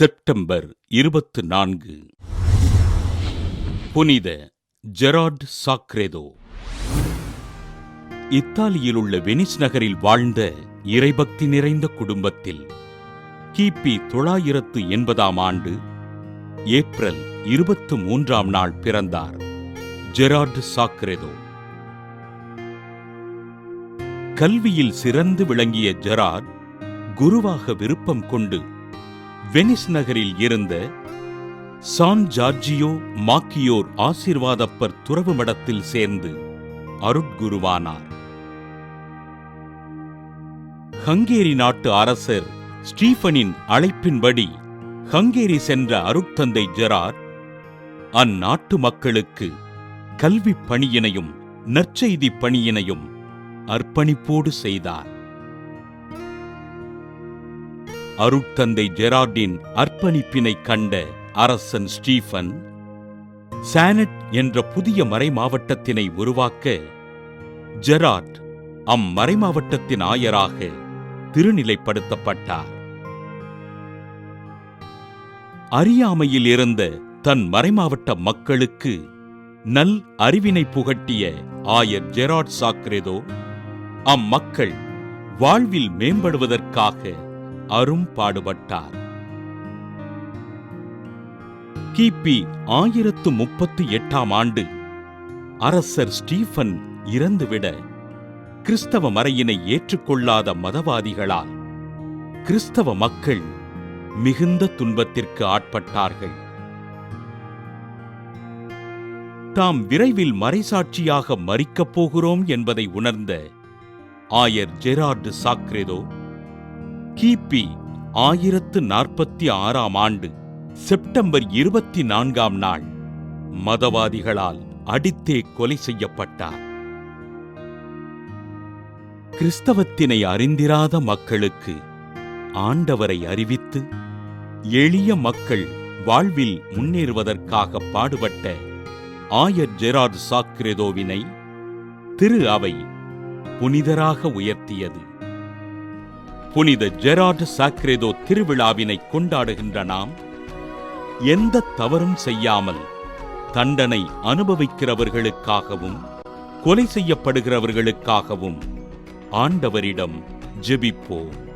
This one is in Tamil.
செப்டம்பர் இருபத்து நான்கு. புனித ஜெரார்ட் சாக்ரேதோ. இத்தாலியில் உள்ள வெனிஸ் நகரில் வாழ்ந்த இறைபக்தி நிறைந்த குடும்பத்தில் கிபி தொள்ளாயிரத்து எண்பதாம் ஆண்டு ஏப்ரல் இருபத்து மூன்றாம் நாள் பிறந்தார் ஜெரார்ட் சாக்ரேதோ. கல்வியில் சிறந்து விளங்கிய ஜெரார்ட் குருவாக விருப்பம் கொண்டு வெனிஸ் நகரில் இருந்த சான் ஜார்ஜியோ மாக்கியோர் ஆசீர்வாதப்பர் துறவு மடத்தில் சேர்ந்து அருட்குருவானார். ஹங்கேரி நாட்டு அரசர் ஸ்டீஃபனின் அழைப்பின்படி ஹங்கேரி சென்ற அருட்தந்தை ஜெரார் அந்நாட்டு மக்களுக்கு கல்விப் பணியினையும் நற்செய்தி பணியினையும் அர்ப்பணிப்போடு செய்தார். அருட்தந்தை ஜெரார்டின் அர்ப்பணிப்பினை கண்ட அரசன் ஸ்டீஃபன் சானட் என்ற புதிய மறைமாவட்டத்தினை உருவாக்க ஜெரார்ட் அம்மறைமாவட்டத்தின் ஆயராக திருநிலைப்படுத்தப்பட்டார். அறியாமையில் இருந்த தன் மறைமாவட்ட மக்களுக்கு நல் அறிவினை புகட்டிய ஆயர் ஜெரார்ட் சாக்ரேதோ அம்மக்கள் வாழ்வில் மேம்படுவதற்காக அரும்பாடுபட்டார் கிபி ஆயிரத்து முப்பத்து எட்டாம் ஆண்டு அரசர் ஸ்டீஃபன் இறந்துவிட கிறிஸ்தவ மறையினை ஏற்றுக்கொள்ளாத மதவாதிகளால் கிறிஸ்தவ மக்கள் மிகுந்த துன்பத்திற்கு ஆட்பட்டார்கள். தாம் விரைவில் மறைசாட்சியாக மறிக்கப் போகிறோம் என்பதை உணர்ந்த ஆயர் ஜெரார்டு சாக்ரேதோ கிபி ஆயிரத்து நாற்பத்தி ஆறாம் ஆண்டு செப்டம்பர் இருபத்தி நான்காம் நாள். மதவாதிகளால் அடித்தே கொலை செய்யப்பட்டார். கிறிஸ்தவத்தினை அறிந்திராத மக்களுக்கு ஆண்டவரை அறிவித்து எளிய மக்கள் வாழ்வில் முன்னேறுவதற்காக பாடுபட்ட ஆயர் ஜெரார்ட் சாக்ரெதோவினை திரு அவை புனிதராக உயர்த்தியது. புனித ஜெரார்ட் சாக்ரேதோ திருவிழாவினை கொண்டாடுகின்ற நாம் எந்த தவறும் செய்யாமல் தண்டனை அனுபவிக்கிறவர்களுக்காகவும் கொலை செய்யப்படுகிறவர்களுக்காகவும் ஆண்டவரிடம் ஜெபிப்போம்.